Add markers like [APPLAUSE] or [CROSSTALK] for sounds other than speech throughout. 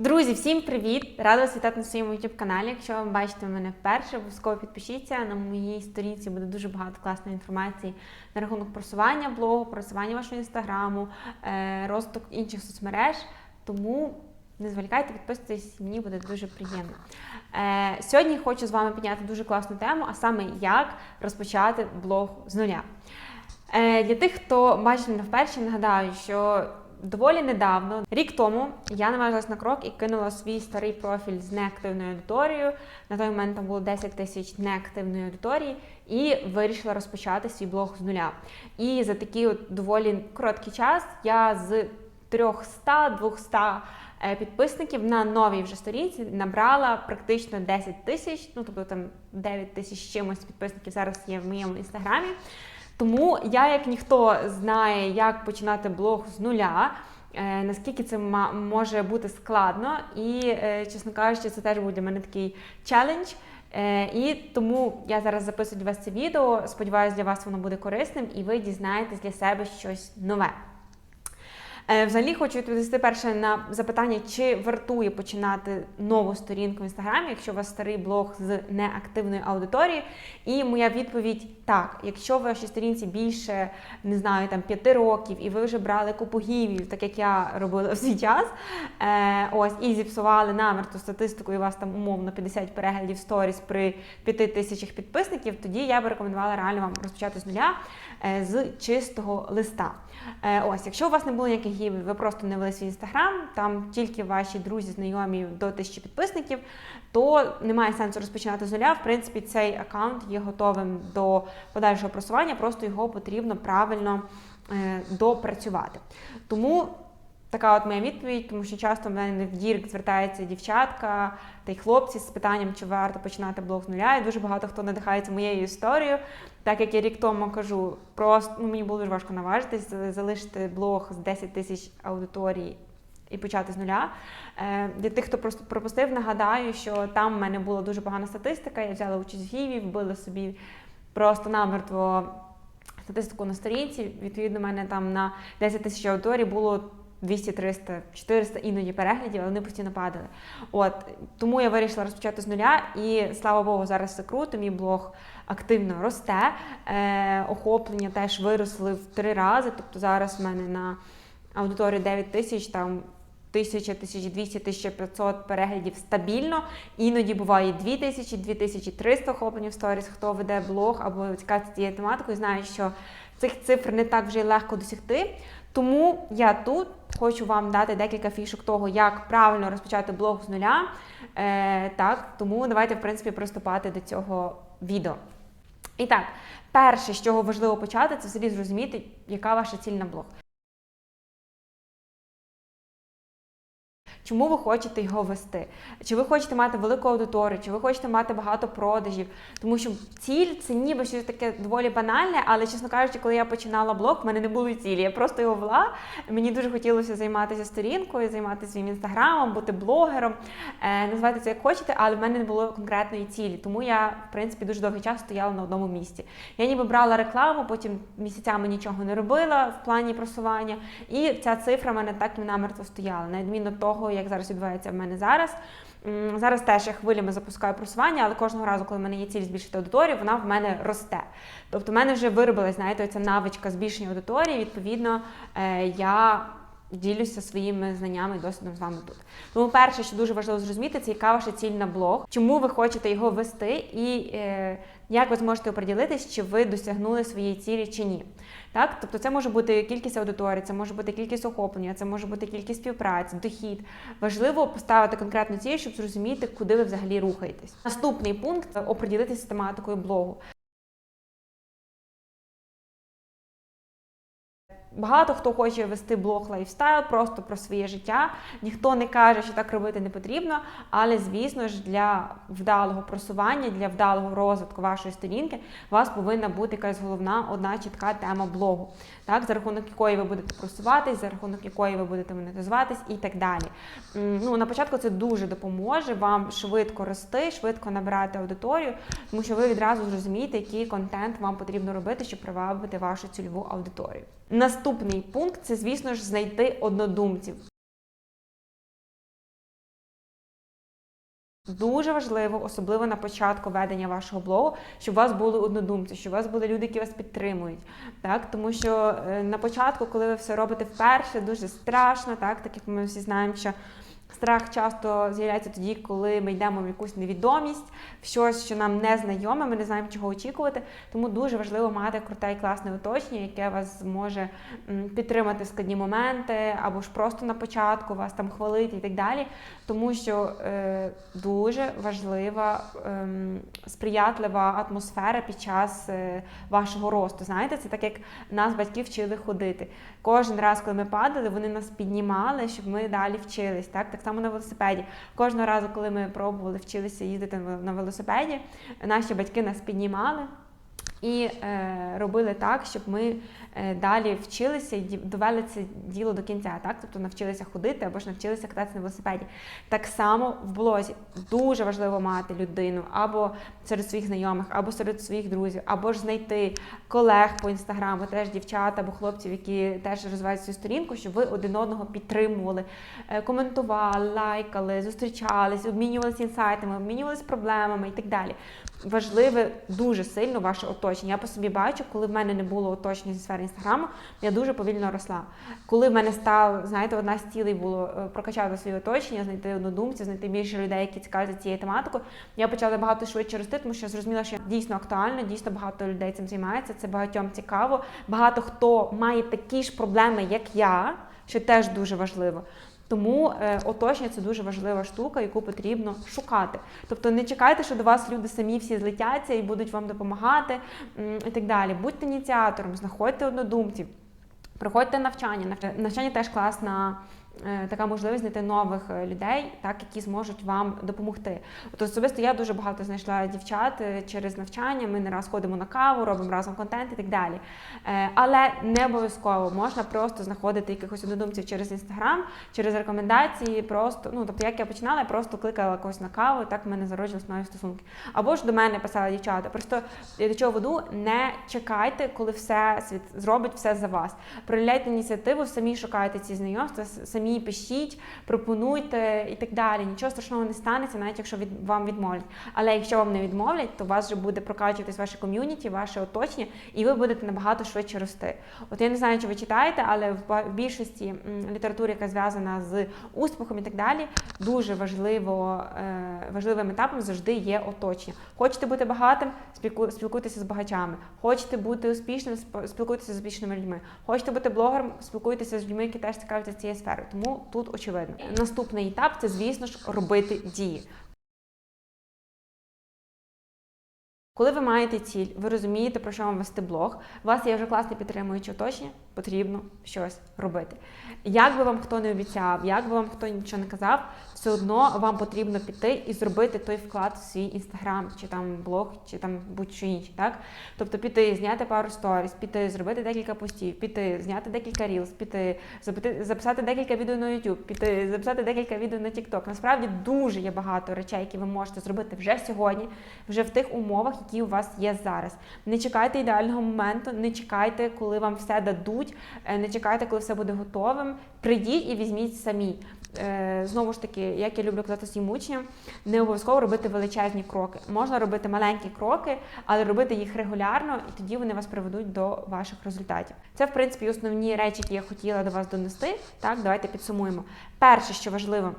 Друзі, всім привіт! Рада вас вітати на своєму youtube каналі. Якщо ви бачите мене вперше, обов'язково підпишіться. На моїй сторінці буде дуже багато класної інформації на рахунок просування блогу, просування вашого інстаграму, е, розвиток інших соцмереж. Тому не зволікайте, підписуйтесь, мені буде дуже приємно. Е, Сьогодні хочу з вами підняти дуже класну тему, а саме як розпочати блог з нуля. Е, Для тих, хто бачить мене вперше, нагадаю, що доволі недавно, рік тому, я наважилась на крок і кинула свій старий профіль з неактивною аудиторією. На той момент там було 10 тисяч неактивної аудиторії, і вирішила розпочати свій блог з нуля. І за такий от доволі короткий час я з 300-200 е, підписників на новій вже сторінці набрала практично 10 тисяч, ну тобто там 9 тисяч чимось підписників зараз є в моєму інстаграмі. Тому я, як ніхто, знає, як починати блог з нуля. е, Наскільки це може бути складно, і, е, чесно кажучи, це теж був для мене такий челендж. Е, І тому я зараз записую для вас це відео. Сподіваюся, для вас воно буде корисним, і ви дізнаєтесь для себе щось нове. Взагалі хочу відповісти перше на запитання, чи вартує починати нову сторінку в інстаграмі, якщо у вас старий блог з неактивною аудиторією. І моя відповідь так: якщо в вашій сторінці більше не знаю, там п'яти років, і ви вже брали купу гівів, так як я робила [LAUGHS] в свій час, е, ось і зіпсували намерту статистику, і у вас там умовно 50 переглядів сторіс при 5 тисячах підписників, тоді я би рекомендувала реально вам розпочати з нуля е, з чистого листа. Е, Ось, якщо у вас не було ніяких гівів, ви просто не вели свій інстаграм, там тільки ваші друзі, знайомі до тисячі підписників, то немає сенсу розпочинати з нуля. В принципі, цей аккаунт є готовим до подальшого просування, просто його потрібно правильно е, допрацювати. Тому. Така от моя відповідь, тому що часто в мене в Дірк звертаються дівчатка та й хлопці з питанням, чи варто починати блог з нуля. І дуже багато хто надихається моєю історією. Так як я рік тому кажу, просто ну, мені було дуже важко наважитись, залишити блог з 10 тисяч аудиторій і почати з нуля. Е, Для тих, хто просто пропустив, нагадаю, що там в мене була дуже погана статистика. Я взяла участь в гіві, вбила собі просто намертво статистику на сторінці. Відповідно, в мене там на 10 тисяч аудиторій було 200, 300, 400 іноді переглядів, але вони постійно падали. От тому я вирішила розпочати з нуля, і слава Богу, зараз все круто. Мій блог активно росте. Е, охоплення теж виросли в три рази. Тобто зараз в мене на аудиторії 9 тисяч там. 1000, 1200, 1500 переглядів стабільно. Іноді буває 2000, 2300 охоплень в сторіс, хто веде блог або цікавиться цією тематикою, знає, що цих цифр не так вже й легко досягти. Тому я тут хочу вам дати декілька фішок того, як правильно розпочати блог з нуля. Е, так, тому давайте, в принципі, приступати до цього відео. І так, перше, з чого важливо почати, це взагалі зрозуміти, яка ваша ціль на блог. Чому ви хочете його вести? Чи ви хочете мати велику аудиторію, чи ви хочете мати багато продажів? Тому що ціль це ніби щось таке доволі банальне, але чесно кажучи, коли я починала блог, в мене не було цілі. Я просто його вела. Мені дуже хотілося займатися сторінкою, займатися своїм інстаграмом, бути блогером, е, називати це як хочете, але в мене не було конкретної цілі. Тому я, в принципі, дуже довгий час стояла на одному місці. Я ніби брала рекламу, потім місяцями нічого не робила в плані просування, і ця цифра в мене так і намертво стояла, на відміну того, як зараз відбувається в мене зараз. Зараз теж я хвилями запускаю просування, але кожного разу, коли в мене є ціль збільшити аудиторію, вона в мене росте. Тобто в мене вже виробилась, знаєте, ця навичка збільшення аудиторії. Відповідно, е, я ділюся своїми знаннями і досвідом з вами тут. Тому перше, що дуже важливо зрозуміти, це яка ваша ціль на блог, чому ви хочете його вести, і е, як ви зможете оприділитись, чи ви досягнули своєї цілі чи ні. Так, тобто це може бути кількість аудиторії, це може бути кількість охоплення, це може бути кількість співпраці, дохід. Важливо поставити конкретну ціль, щоб зрозуміти, куди ви взагалі рухаєтесь. Наступний пункт оприділитися з тематикою блогу. Багато хто хоче вести блог лайфстайл просто про своє життя. Ніхто не каже, що так робити не потрібно, але звісно ж для вдалого просування, для вдалого розвитку вашої сторінки у вас повинна бути якась головна одна чітка тема блогу, так за рахунок якої ви будете просуватись, за рахунок якої ви будете монетизуватись і так далі. Ну на початку це дуже допоможе вам швидко рости, швидко набирати аудиторію, тому що ви відразу зрозумієте, який контент вам потрібно робити, щоб привабити вашу цільову аудиторію. Наступний пункт це, звісно ж, знайти однодумців. Дуже важливо, особливо на початку ведення вашого блогу, щоб у вас були однодумці, щоб у вас були люди, які вас підтримують. Так? Тому що е, на початку, коли ви все робите вперше, дуже страшно, так, так як ми всі знаємо, що страх часто з'являється тоді, коли ми йдемо в якусь невідомість, в щось, що нам не знайоме, ми не знаємо, чого очікувати. Тому дуже важливо мати круте і класне оточення, яке вас зможе підтримати в складні моменти, або ж просто на початку вас там хвалити і так далі. Тому що е, дуже важлива ем, сприятлива атмосфера під час е, вашого росту. Знаєте, це так як нас батьки вчили ходити. Кожен раз, коли ми падали, вони нас піднімали, щоб ми далі вчились. Так, так само на велосипеді. Кожного разу, коли ми пробували вчилися їздити на велосипеді, наші батьки нас піднімали. І е, робили так, щоб ми е, далі вчилися і довели це діло до кінця, так? Тобто навчилися ходити або ж навчилися кататися на велосипеді. Так само в блозі дуже важливо мати людину або серед своїх знайомих, або серед своїх друзів, або ж знайти колег по інстаграму, теж дівчат або хлопців, які теж розвивають свою сторінку, щоб ви один одного підтримували, е, коментували, лайкали, зустрічались, обмінювалися інсайтами, обмінювалися проблемами і так далі. Важливе дуже сильно ваше оточення. Я по собі бачу, коли в мене не було оточення зі сфери інстаграму, я дуже повільно росла. Коли в мене став, знаєте, одна з цілей було е, прокачати своє оточення, знайти однодумців, знайти більше людей, які цікавляться цією тематикою. Я почала багато швидше рости, тому що я зрозуміла, що дійсно актуально, дійсно багато людей цим займається. Це багатьом цікаво. Багато хто має такі ж проблеми, як я, що теж дуже важливо. Тому е, оточення це дуже важлива штука, яку потрібно шукати. Тобто не чекайте, що до вас люди самі всі злетяться і будуть вам допомагати і так далі. Будьте ініціатором, знаходьте однодумців, проходьте навчання. Нав- Навчання теж класна. Е, Така можливість знайти нових е, людей, так які зможуть вам допомогти. От особисто я дуже багато знайшла дівчат е, через навчання. Ми не раз ходимо на каву, робимо разом контент і так далі. Але не обов'язково можна просто знаходити якихось однодумців через інстаграм, через рекомендації. Просто ну тобто, як я починала, я просто кликала когось на каву, і так в мене зароджувалися нові стосунки. Або ж до мене писали дівчата. Просто я до чого веду, не чекайте, коли все світ зробить все за вас. Проявляйте ініціативу, самі шукайте ці знайомства, с- самі пишіть, пропонуйте і так далі. Нічого страшного не станеться, навіть якщо від вам відмовлять. Але якщо вам не відмовлять, то у вас вже буде прокачуватись ваше ком'юніті, ваше оточення, і ви будете набагато швидше рости. От я не знаю, чи ви читаєте, але в більшості літератури, яка зв'язана з успіхом і так далі, дуже важливо, е, важливим етапом завжди є оточення. Хочете бути багатим, спілкуйтеся з багачами. Хочете бути успішним, спілкуйтеся з успішними людьми. Хочете бути блогером, спілкуйтеся з людьми, які теж цікавляться цією сферою. Тому тут очевидно. Наступний етап це, звісно ж, робити дії. Коли ви маєте ціль, ви розумієте, про що вам вести блог, у вас є вже класне підтримуюче оточення, потрібно щось робити. Як би вам хто не обіцяв, як би вам хто нічого не казав, все одно вам потрібно піти і зробити той вклад в свій інстаграм, чи там блог, чи там будь-що інше. Так? Тобто піти, зняти пару сторіс, піти, зробити декілька постів, піти, зняти декілька рілз, піти, записати декілька відео на YouTube, піти, записати декілька відео на TikTok. Насправді дуже є багато речей, які ви можете зробити вже сьогодні, вже в тих умовах, які у вас є зараз. Не чекайте ідеального моменту, не чекайте, коли вам все дадуть, е, не чекайте, коли все буде готовим. Прийдіть і візьміть самі. Е, Знову ж таки, як я люблю казати своїм учням, не обов'язково робити величезні кроки. Можна робити маленькі кроки, але робити їх регулярно, і тоді вони вас приведуть до ваших результатів. Це, в принципі, основні речі, які я хотіла до вас донести. Так, давайте підсумуємо. Перше, що важливо.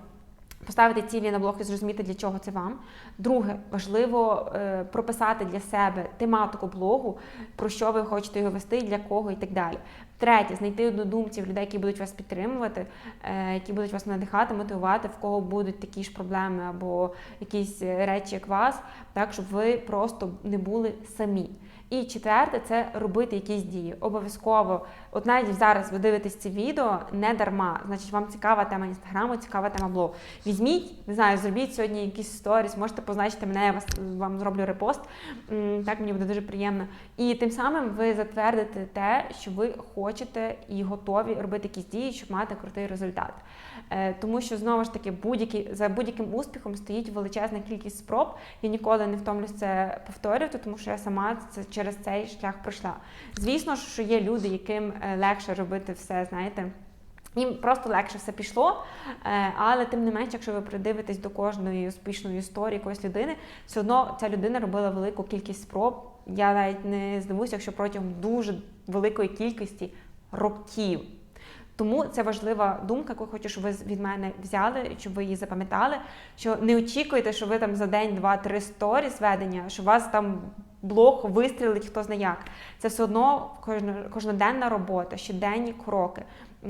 Поставити цілі на блог і зрозуміти, для чого це вам. Друге, важливо е, прописати для себе тематику блогу, про що ви хочете його вести, для кого і так далі. Третє, знайти однодумців, людей, які будуть вас підтримувати, е, які будуть вас надихати, мотивувати, в кого будуть такі ж проблеми або якісь е, речі, як вас, так щоб ви просто не були самі. І четверте, це робити якісь дії. Обов'язково, от навіть зараз ви дивитесь це відео не дарма. Значить, вам цікава тема інстаграму, цікава тема блогу. Візьміть, не знаю, зробіть сьогодні якісь сторіс, можете позначити мене, я вас вам зроблю репост. Так мені буде дуже приємно. І тим самим ви затвердите те, що ви хочете і готові робити якісь дії, щоб мати крутий результат. Е, Тому що знову ж таки будь-який за будь-яким успіхом стоїть величезна кількість спроб. Я ніколи не втомлюсь це повторювати, тому що я сама це через цей шлях пройшла. Звісно що є люди, яким е, легше робити все, знаєте. Їм просто легше все пішло, е, але тим не менше, якщо ви придивитесь до кожної успішної історії якоїсь людини, все одно ця людина робила велику кількість спроб. Я навіть не здивуюся, якщо протягом дуже великої кількості років. Тому це важлива думка, яку хочу, щоб ви від мене взяли, щоб ви її запам'ятали. Що не очікуйте, що ви там за день, два, три сторіс ведення, що у вас там блог вистрілить хто знає як. Це все одно кожно- кожноденна робота, щоденні кроки,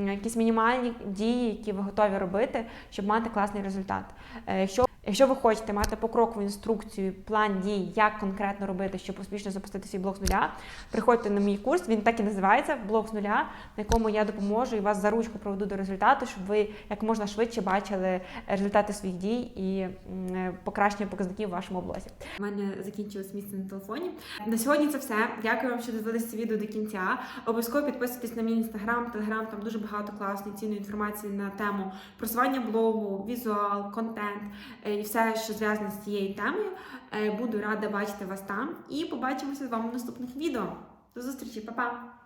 якісь мінімальні дії, які ви готові робити, щоб мати класний результат. Е, Якщо Якщо ви хочете мати покрокову інструкцію, план дій, як конкретно робити, щоб успішно запустити свій блог з нуля, приходьте на мій курс. Він так і називається блог з нуля, на якому я допоможу і вас за ручку проведу до результату, щоб ви як можна швидше бачили результати своїх дій і е, покращення показників в вашому блозі. У мене закінчилось місце на телефоні. На сьогодні це все. Дякую вам, що дивилися це відео до кінця. Обов'язково підписуйтесь на мій інстаграм, телеграм. Там дуже багато класної цінної інформації на тему просування блогу, візуал, контент е, і все, що зв'язане з цією темою. Е, Буду рада бачити вас там і побачимося з вами в наступних відео. До зустрічі, па-па!